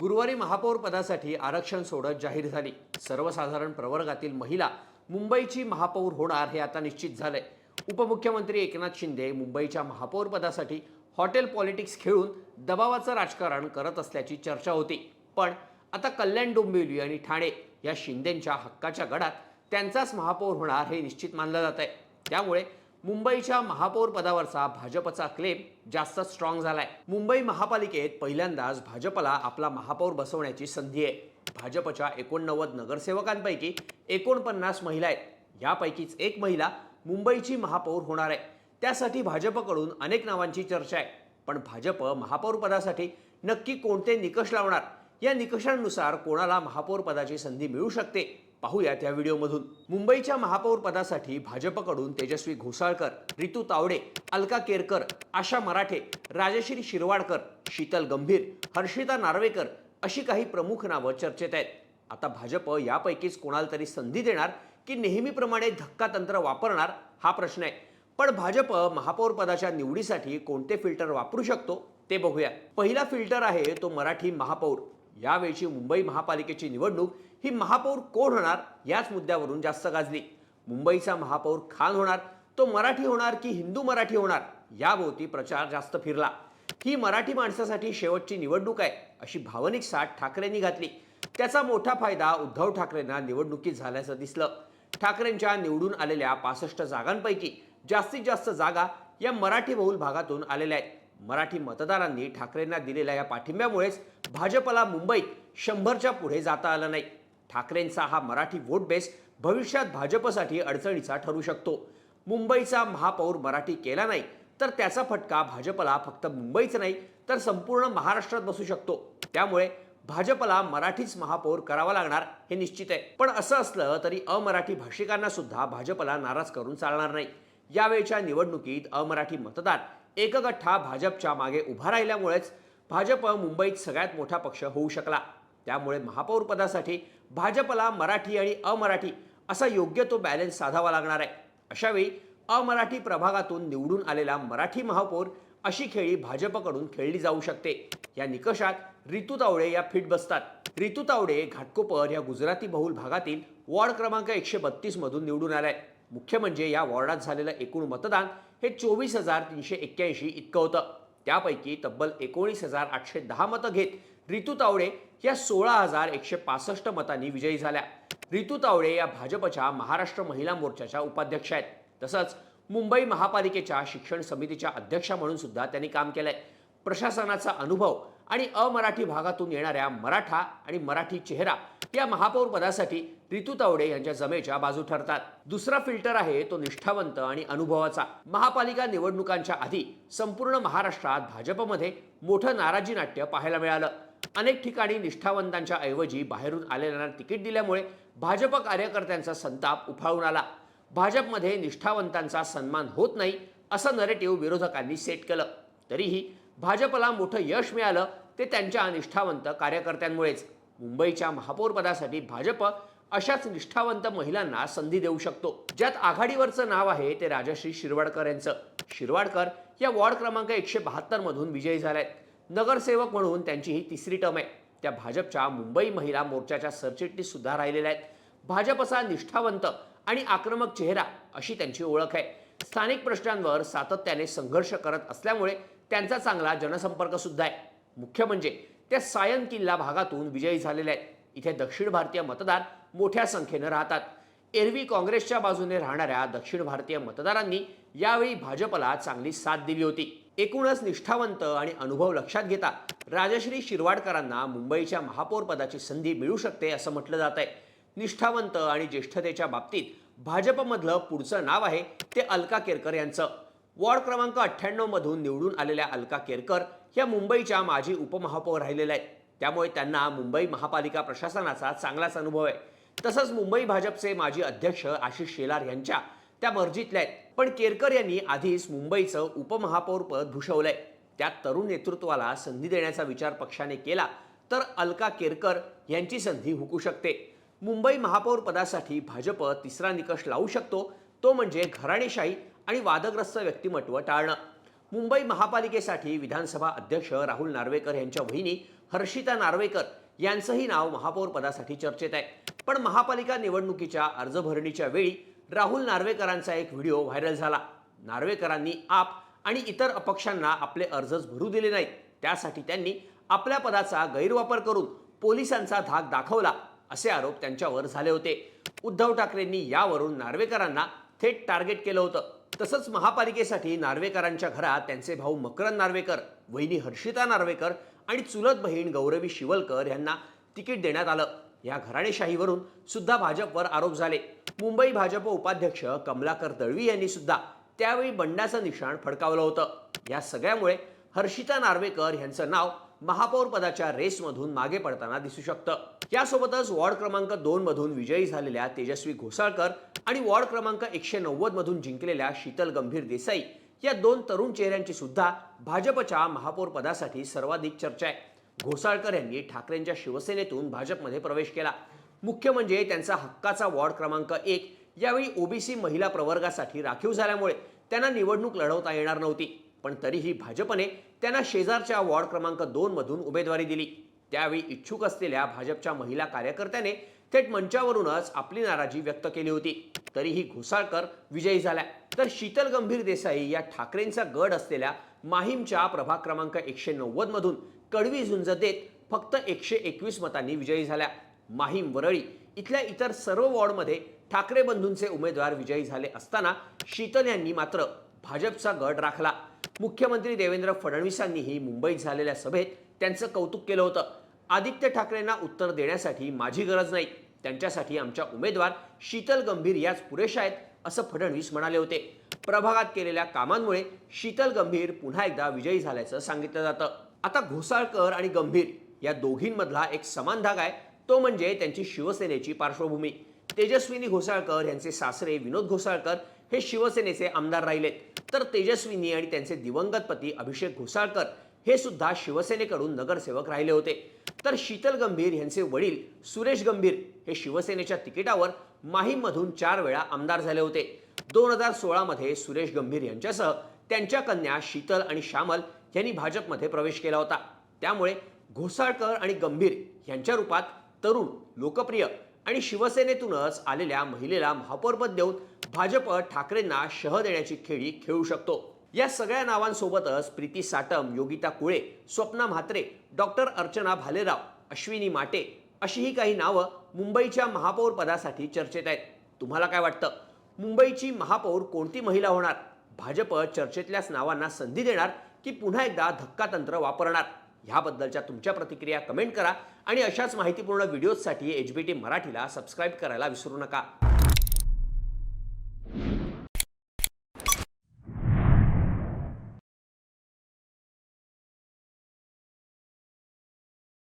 गुरुवारी महापौर पदासाठी आरक्षण सोडत जाहीर झाली. सर्वसाधारण प्रवर्गातील महिला मुंबईची महापौर होणार हे आता निश्चित झालंय. उपमुख्यमंत्री एकनाथ शिंदे मुंबईच्या महापौर पदासाठी हॉटेल पॉलिटिक्स खेळून दबावाचं राजकारण करत असल्याची चर्चा होती. पण आता कल्याण डोंबिवली आणि ठाणे या शिंदेंच्या हक्काच्या गडात त्यांचाच महापौर होणार हे निश्चित मानलं जात आहे त्यामुळे मुंबईच्या महापौर पदावरचा भाजपचा क्लेम जास्त स्ट्रॉंग झालाय. मुंबई महापालिकेत पहिल्यांदाच भाजपला आपला महापौर बसवण्याची संधी आहे. भाजपच्या एकोणनव्वद नगरसेवकांपैकी एकोणपन्नास महिला आहेत. यापैकीच एक महिला मुंबईची महापौर होणार आहे. त्यासाठी भाजपकडून अनेक नावांची चर्चा आहे. पण भाजप महापौर पदासाठी नक्की कोणते निकष लावणार? या निकषांनुसार कोणाला महापौर पदाची संधी मिळू शकते? पाहूया त्या व्हिडिओमधून. मुंबईच्या महापौर पदासाठी भाजपकडून तेजस्वी घोसाळकर रितू तावडे अलका केरकर आशा मराठे राजश्री शिरवाडकर शीतल गंभीर हर्षिता नार्वेकर अशी काही प्रमुख नावं चर्चेत आहेत. आता भाजप यापैकीच कोणाला तरी संधी देणार की नेहमीप्रमाणे धक्का तंत्र वापरणार हा प्रश्न आहे. पण भाजप महापौर पदाच्या निवडीसाठी कोणते फिल्टर वापरू शकतो ते बघूया. पहिला फिल्टर आहे तो मराठी महापौर. यावेळची मुंबई महापालिकेची निवडणूक ही महापौर कोण होणार याच मुद्द्यावरून जास्त गाजली. मुंबईचा महापौर खान होणार तो मराठी होणार की हिंदू मराठी होणार याभोवती प्रचार जास्त फिरला. ही मराठी माणसासाठी शेवटची निवडणूक आहे अशी भावनिक साठ ठाकरेंनी घातली. त्याचा मोठा फायदा उद्धव ठाकरेंना निवडणुकीत झाल्याचं दिसलं. ठाकरेंच्या निवडून आलेल्या पासष्ट जागांपैकी जास्तीत जास्त जागा या मराठी बहुल भागातून आलेल्या आहेत. मराठी मतदारांनी ठाकरेंना दिलेल्या या पाठिंब्यामुळेच भाजपला मुंबईत शंभरच्या पुढे जाता आलं नाही. ठाकरेंचा हा मराठी वोट बेस भविष्यात भाजपसाठी अडचणीचा ठरू शकतो. मुंबईचा महापौर मराठी केला नाही तर त्याचा फटका भाजपला फक्त मुंबईच नाही तर संपूर्ण महाराष्ट्रात बसू शकतो. त्यामुळे भाजपला मराठीच महापौर करावा लागणार हे निश्चित आहे. पण असं असलं तरी अमराठी भाषिकांना सुद्धा भाजपला नाराज करून चालणार नाही. यावेळच्या निवडणुकीत अमराठी मतदार एकगठ्ठा भाजपच्या मागे उभा राहिल्यामुळेच भाजप मुंबईत सगळ्यात मोठा पक्ष होऊ शकला. त्यामुळे महापौर पदासाठी भाजपला मराठी आणि अमराठी असा योग्य तो बॅलन्स साधावा लागणार आहे. अशावेळी अमराठी प्रभागातून निवडून आलेला मराठी महापौर अशी खेळी भाजपकडून खेळली जाऊ शकते. या निकषात रितू तावडे या फिट बसतात. रितू तावडे घाटकोपर या गुजराती बहुल भागातील वॉर्ड क्रमांक एकशे बत्तीसमधून निवडून आलाय. मुख्य म्हणजे या वॉर्डात झालेलं एकूण मतदान हे चोवीस हजार तीनशे एक्क्याऐंशी इतकं होतं. त्यापैकी तब्बल एकोणीस हजार आठशे दहा मतं घेत रितू तावडे या सोळा हजार एकशे पासष्ट मतांनी विजयी झाल्या. रितू तावडे या भाजपच्या महाराष्ट्र महिला मोर्चाच्या उपाध्यक्ष आहेत. तसंच मुंबई महापालिकेच्या शिक्षण समितीच्या अध्यक्षा म्हणून सुद्धा त्यांनी काम केलंय. प्रशासनाचा अनुभव आणि अमराठी भागातून येणाऱ्या मराठा आणि मराठी चेहरा या महापौर पदासाठी रितू तावडे यांच्या जमेच्या बाजू ठरतात. दुसरा फिल्टर आहे तो निष्ठावंत आणि अनुभवाचा. महापालिका निवडणुकांच्या आधी संपूर्ण महाराष्ट्रात भाजपमध्ये मोठं नाराजी नाट्य पाहायला मिळालं. अनेक ठिकाणी निष्ठावंतांच्या ऐवजी बाहेरून आलेल्यांना तिकीट दिल्यामुळे भाजप कार्यकर्त्यांचा संताप उफाळून आला. भाजपमध्ये निष्ठावंतांचा सन्मान होत नाही असं नरेटिव्ह विरोधकांनी सेट केलं. तरीही भाजपला मोठं यश मिळालं ते त्यांच्या निष्ठावंत कार्यकर्त्यांमुळेच. मुंबईच्या महापौरपदासाठी भाजप अशाच निष्ठावंत महिलांना संधी देऊ शकतो. ज्यात आघाडीवरचं नाव आहे ते राजश्री शिरवाडकर यांचं. शिरवाडकर या वॉर्ड क्रमांक एकशे बहात्तर मधून विजयी झाल्यात नगरसेवक म्हणून त्यांची ही तिसरी टर्म आहे. त्या भाजपच्या मुंबई महिला मोर्चाच्या सरचिटणीस सुद्धा राहिलेल्या आहेत. भाजपचा निष्ठावंत आणि आक्रमक चेहरा अशी त्यांची ओळख आहे. स्थानिक प्रश्नांवर सातत्याने संघर्ष करत असल्यामुळे त्यांचा चांगला जनसंपर्क सुद्धा आहे. मुख्य म्हणजे त्या सायन किल्ला भागातून विजयी झालेले आहेत. इथे दक्षिण भारतीय मतदार मोठ्या संख्येनं राहतात. एरवी काँग्रेसच्या बाजूने राहणाऱ्या दक्षिण भारतीय मतदारांनी यावेळी भाजपला चांगली साथ दिली होती. एकूणच निष्ठावंत आणि अनुभव लक्षात घेता राजश्री शिरवाडकरांना मुंबईच्या महापौरपदाची संधी मिळू शकते असं म्हटलं जात आहे निष्ठावंत आणि ज्येष्ठतेच्या बाबतीत भाजपमधलं पुढचं नाव आहे ते अलका केरकर यांचं. वॉर्ड क्रमांक अठ्ठ्याण्णवमधून निवडून आलेल्या अलका केरकर या मुंबईच्या माजी उपमहापौर राहिलेल्या आहेत. त्यामुळे त्यांना मुंबई महापालिका प्रशासनाचा चांगलाच अनुभव आहे. तसंच मुंबई भाजपचे माजी अध्यक्ष आशिष शेलार यांच्या त्या मर्जीतल्या आहेत. पण केरकर यांनी आधीच मुंबईचं उपमहापौर पद भूषवलंय. त्या तरुण नेतृत्वाला संधी देण्याचा विचार पक्षाने केला तर अलका केरकर यांची संधी हुकू शकते. मुंबई महापौर पदासाठी भाजप तिसरा निकष लावू शकतो तो म्हणजे घराणेशाही आणि वादग्रस्त व्यक्तिमत्व टाळणं. मुंबई महापालिकेसाठी विधानसभा अध्यक्ष राहुल नार्वेकर यांच्या वहिनी हर्षिता नार्वेकर यांचंही नाव महापौर पदासाठी चर्चेत आहे. पण महापालिका निवडणुकीच्या अर्ज भरणीच्या वेळी राहुल नार्वेकरांचा एक व्हिडिओ व्हायरल झाला. नार्वेकरांनी आप आणि इतर अपक्षांना आपले अर्जच भरू दिले नाहीत. त्यासाठी त्यांनी आपल्या पदाचा गैरवापर करून पोलिसांचा धाक दाखवला असे आरोप त्यांच्यावर झाले होते. उद्धव ठाकरेंनी यावरून नार्वेकरांना थेट टार्गेट केलं होतं. तसंच महापालिकेसाठी नार्वेकरांच्या घरात त्यांचे भाऊ मकरंद नार्वेकर वहिनी हर्षिता नार्वेकर आणि चुलत बहीण गौरवी शिवलकर यांना तिकीट देण्यात आलं. या घराणेशाहीवरून सुद्धा भाजपवर आरोप झाले. मुंबई भाजप उपाध्यक्ष कमलाकर दळवी यांनी सुद्धा त्यावेळी बंडाचं निशाण फडकावलं होतं. या सगळ्यामुळे हर्षिता नार्वेकर यांचं नाव महापौर पदाच्या रेसमधून मागे पडताना दिसू शकतं. यासोबतच वॉर्ड क्रमांक दोन मधून विजयी झालेल्या तेजस्वी घोसाळकर आणि वॉर्ड क्रमांक एकशे नव्वद मधून जिंकलेल्या शीतल गंभीर देसाई या दोन तरुण चेहऱ्यांची सुद्धा भाजपच्या महापौर पदासाठी सर्वाधिक चर्चा आहे. घोसाळकर यांनी ठाकरेंच्या शिवसेनेतून भाजपमध्ये प्रवेश केला. मुख्य म्हणजे त्यांचा हक्काचा वॉर्ड क्रमांक एक. यावेळी ओबीसी महिला प्रवर्गासाठी राखीव झाल्यामुळे त्यांना निवडणूक लढवता येणार नव्हती. पण तरीही भाजपने त्यांना शेजारच्या वॉर्ड क्रमांक दोनमधून उमेदवारी दिली. त्यावेळी इच्छुक असलेल्या भाजपच्या महिला कार्यकर्त्याने थेट मंचावरूनच आपली नाराजी व्यक्त केली होती. तरीही घोसाळकर विजयी झाल्या. तर शीतल गंभीर देसाई या ठाकरेंचा गड असलेल्या माहीमच्या प्रभाग क्रमांक एकशे नव्वदमधून कडवी झुंज देत फक्त एकशे एकवीस मतांनी विजयी झाल्या. माहीम वरळी इथल्या इतर सर्व वॉर्डमध्ये ठाकरे बंधूंचे उमेदवार विजयी झाले असताना शीतल यांनी मात्र भाजपचा गड राखला. मुख्यमंत्री देवेंद्र फडणवीसांनीही मुंबईत झालेल्या सभेत त्यांचं कौतुक केलं होतं. आदित्य ठाकरेंना उत्तर देण्यासाठी माझी गरज नाही. त्यांच्यासाठी आमच्या उमेदवार शीतल गंभीर याच पुरेशा आहेत असं फडणवीस म्हणाले होते. प्रभागात केलेल्या कामांमुळे शीतल गंभीर पुन्हा एकदा विजयी झाल्याचं सांगितलं जातं. आता घोसाळकर आणि गंभीर या दोघींमधला एक समान धाग आहे. तो म्हणजे त्यांची शिवसेनेची पार्श्वभूमी. तेजस्विनी घोसाळकर यांचे सासरे विनोद घोसाळकर हे शिवसेनेचे आमदार राहिलेत. तर तेजस्विनी आणि त्यांचे दिवंगत पती अभिषेक घोसाळकर हे सुद्धा शिवसेनेकडून नगरसेवक राहिले होते. तर शीतल गंभीर यांचे वडील सुरेश गंभीर हे शिवसेनेच्या तिकिटावर माहीममधून चार वेळा आमदार झाले होते. दोन हजार सोळामध्ये सुरेश गंभीर यांच्यासह त्यांच्या कन्या शीतल आणि श्यामल यांनी भाजपमध्ये प्रवेश केला होता. त्यामुळे घोसाळकर आणि गंभीर यांच्या रूपात तरुण लोकप्रिय आणि शिवसेनेतूनच आलेल्या महिलेला महापौरपद देऊन भाजप ठाकरेंना शह देण्याची खेळी खेळू शकतो. या सगळ्या नावांसोबतच प्रीती साटम योगिता कुळे स्वप्ना म्हात्रे डॉक्टर अर्चना भालेराव अश्विनी माटे अशी ही काही नावं मुंबईच्या महापौर पदासाठी चर्चेत आहेत. तुम्हाला काय वाटतं? मुंबईची महापौर कोणती महिला होणार? भाजप चर्चेतल्याच नावांना संधी देणार की पुन्हा एकदा धक्का तंत्र वापरणार? ह्याबद्दलच्या तुमच्या प्रतिक्रिया कमेंट करा आणि अशाच माहितीपूर्ण व्हिडिओजसाठी एच बी टी मराठीला सबस्क्राईब करायला विसरू नका.